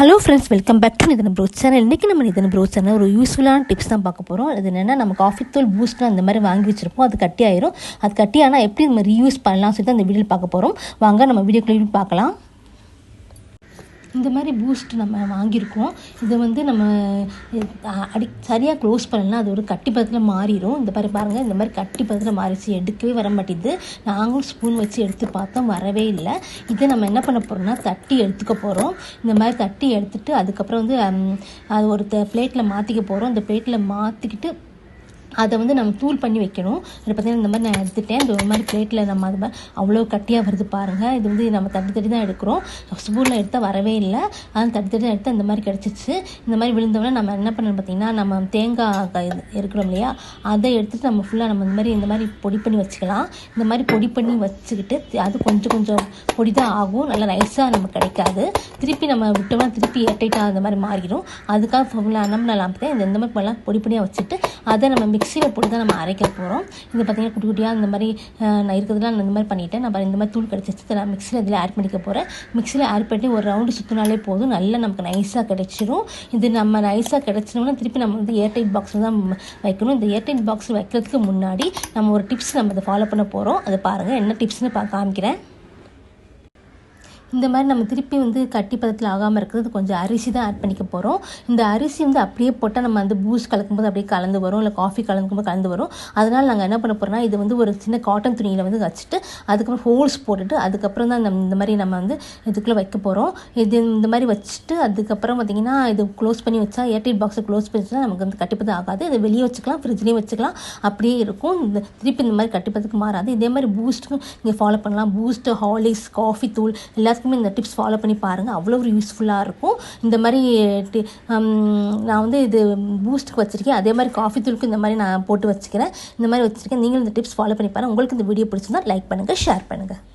Hello friends welcome back to நிதன bro channel இன்றைக்கி நம்ம நிதன bro channel ஒரு யூஸ்ஃபுல்லான டிப்ஸ் தான் பார்க்க போகிறோம் அது என்னென்னா நம்ம காஃபி தூள் பூஸ்ட்லாம் அந்த மாதிரி வாங்கி வச்சுருப்போம். அது கட்டி ஆயிரும் அது கட்டி ஆனால் எப்படி நம்ம ரீயூஸ் பண்ணலாம் சொல்லிட்டு அந்த வீடியோவில் பார்க்க போகிறோம் வாங்க நம்ம வீடியோக்குள்ளே பார்க்கலாம். இந்த மாதிரி பூஸ்ட் நம்ம வாங்கியிருக்கோம். இதை வந்து நம்ம அடி சரியாக க்ளோஸ் பண்ணலாம் அது ஒரு கட்டி பதத்தில் மாறிடும் இந்த மாதிரி பாருங்கள் இந்த மாதிரி கட்டி பதத்தில் மாறிச்சு எடுக்கவே வர மாட்டேங்குது. நாங்களும் ஸ்பூன் வச்சு எடுத்து பார்த்தோம் வரவே இல்லை. இதை நம்ம என்ன பண்ண போகிறோம்னா தட்டி எடுத்துக்க போகிறோம் இந்த மாதிரி தட்டி எடுத்துகிட்டு அதுக்கப்புறம் வந்து அது ஒரு பிளேட்டில் மாற்றிக்க போகிறோம் அந்த பிளேட்டில் மாற்றிக்கிட்டு அதை வந்து நம்ம தூள் பண்ணி வைக்கணும். அது பார்த்தீங்கன்னா இந்த மாதிரி நான் எடுத்துட்டேன். இந்த ஒரு மாதிரி பிளேட்டில் நம்ம அது மாதிரி அவ்வளோ கட்டியாக வருது பாருங்கள் இது வந்து நம்ம தட்டி தட்டி தான் எடுக்கிறோம். ஸ்பூனில் எடுத்தால் வரவே இல்லை. அதனால் தட்டி தட்டி தான் எடுத்து இந்த மாதிரி கிடச்சிச்சு இந்த மாதிரி விழுந்தோடனே நம்ம என்ன பண்ணணும் பார்த்தீங்கன்னா நம்ம தேங்காய் இருக்கிறோம் இல்லையா? அதை எடுத்துட்டு நம்ம ஃபுல்லாக நம்ம இந்த மாதிரி இந்த மாதிரி பொடி பண்ணி வச்சுக்கலாம். இந்த மாதிரி பொடி பண்ணி வச்சுக்கிட்டு அது கொஞ்சம் கொஞ்சம் பொடி தான் ஆகும். நல்லா நைஸாக நமக்கு கிடைக்காது. திருப்பி நம்ம விட்டோம்னா திருப்பி எட்டைட்டாக அந்த மாதிரி மாறிடும். அதுக்காக ஃபுல்லாக நம்ம நல்லா பார்த்தேன் இந்த மாதிரி பொடி பண்ணியாக வச்சுட்டு அதை நம்ம மிக்ஸ் மிக்சியில் போட்டு தான் நம்ம அரைக்க போகிறோம் இது பார்த்திங்கன்னா குட்டி குட்டியாக இந்த மாதிரி நான் இருக்கிறதுலாம் இந்த மாதிரி பண்ணிட்டேன். நான் இந்த மாதிரி தூள் கிடச்சிச்சு நான் மிக்சியில் இதில் ஆட் பண்ணிக்க போகிறேன் மிக்சியில் ஆட் பண்ணி ஒரு ரவுண்டு சுற்றினாலே போதும். நல்லா நமக்கு நைஸாக கிடச்சிரும். இது நம்ம நைஸாக கிடச்சினோம்னா திருப்பி நம்ம வந்து ஏர்டைட் பாக்ஸில் தான் வைக்கணும். இந்த ஏர்டைட் பாக்ஸ் வைக்கிறதுக்கு முன்னாடி நம்ம ஒரு டிப்ஸ் நம்ம இதை ஃபாலோ பண்ண போகிறோம் அதை பாருங்கள் என்ன டிப்ஸ்னு பா காமிக்கிறேன். இந்த மாதிரி நம்ம திருப்பி வந்து கட்டி பதத்தில் ஆகாமல் இருக்கிறது கொஞ்சம் அரிசி தான் ஆட் பண்ணிக்க போகிறோம் இந்த அரிசி வந்து அப்படியே போட்டால் நம்ம வந்து பூஸ் கலக்கும்போது அப்படியே கலந்து வரும் இல்லை காஃபி கலக்கும்போது கலந்து வரும். அதனால் நாங்கள் என்ன பண்ண போகிறோம்னா இது வந்து ஒரு சின்ன காட்டன் துணியில் வந்து வச்சுட்டு அதுக்கப்புறம் ஹோல்ஸ் போட்டுட்டு அதுக்கப்புறம் தான் இந்த மாதிரி நம்ம வந்து இதுக்குள்ளே வைக்க போகிறோம் இது இந்த மாதிரி வச்சுட்டு அதுக்கப்புறம் பார்த்திங்கன்னா இது க்ளோஸ் பண்ணி வச்சா ஏர்டைட் பாக்ஸை க்ளோஸ் பண்ணி வச்சா நமக்கு வந்து கட்டிப்பது ஆகாது. இது வெளியே வச்சுக்கலாம் ஃப்ரிட்ஜ்லேயும் வச்சுக்கலாம். அப்படியே இருக்கும். இந்த திருப்பி இந்த மாதிரி கட்டிப்பதுக்கு மாறாது. இதே மாதிரி பூஸ்ட்டுக்கும் நீங்கள் ஃபாலோ பண்ணலாம். பூஸ்ட்டு ஹாலிக்ஸ் காஃபி தூள் எல்லாருக்குமே இந்த டிப்ஸ் ஃபாலோ பண்ணி பாருங்கள் அவ்வளோ ஒரு யூஸ்ஃபுல்லாக இருக்கும். இந்த மாதிரி டி- நான் வந்து இது பூஸ்ட்டுக்கு வச்சுருக்கேன். அதே மாதிரி காஃபி தூளுக்கு இந்த மாதிரி நான் போட்டு வச்சுக்கிறேன். இந்த மாதிரி வச்சுருக்கேன். நீங்களும் இந்த டிப்ஸ் ஃபாலோ பண்ணி பாருங்கள் உங்களுக்கு இந்த வீடியோ பிடிச்சிருந்தா லைக் பண்ணுங்கள் ஷேர் பண்ணுங்கள்